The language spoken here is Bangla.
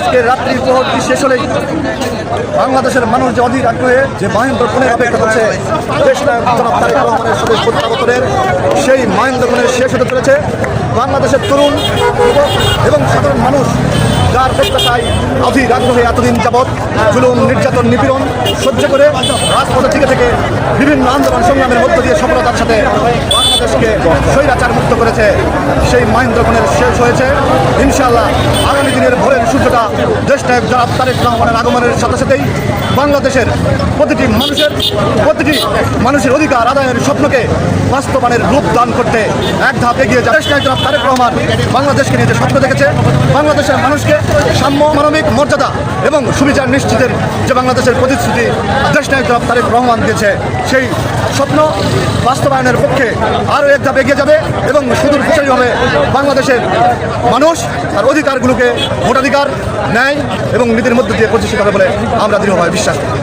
আজকে রাত্রি প্রহরটি শেষ হলেই বাংলাদেশের মানুষ যে অধীর আগ্রহে যে মহেন্দ্র খুনের অপেক্ষা করছে সেই মহেন্দ্র খুনের শেষ হতে চলেছে। বাংলাদেশের তরুণ এবং সাধারণ মানুষ যার প্রত্যাশায় অধীর আগ্রহে এতদিন যাবৎ জুলুম, নির্যাতন, নিপীড়ন সহ্য করে রাজপথে থেকে থেকে বিভিন্ন আন্দোলন সংগ্রামের মধ্য দিয়ে সফলতার সাথে বাংলাদেশকে স্বৈরাচার মুক্ত করেছে। সেই মহেন্দ্র খুনের শেষ হয়েছে। ইনশাআল্লাহ দিনের ভোরের সূর্যটা দেশ নায়ক জনাব তারেক রহমানের আগমনের সাথে সাথেই বাংলাদেশের প্রতিটি মানুষের প্রতিটি মানুষের অধিকার আদায়ের স্বপ্নকে বাস্তবায়নের রূপ দান করতে এক ধাপ এগিয়ে যায় দেশ নায়ক জনাব তারেক রহমান বাংলাদেশকে নিয়ে যে স্বপ্ন দেখেছে। বাংলাদেশের মানুষকে সাম্য, মানবিক মর্যাদা এবং সুবিচার নিশ্চিতের যে বাংলাদেশের প্রতিশ্রুতি দেশ নায়ক তারেক রহমান দিয়েছে। সেই স্বপ্ন বাস্তবায়নের পক্ষে আরও এক ধাপ এগিয়ে যাবে এবং সুদূর প্রসারী হবে বাংলাদেশের মানুষ। তার অধিকারগুলোকে ভোটাধিকার, ন্যায় এবং নীতির মধ্যে দিয়ে প্রতিষ্ঠিত হবে বলে আমরা দৃঢ়ভাবে বিশ্বাস করি।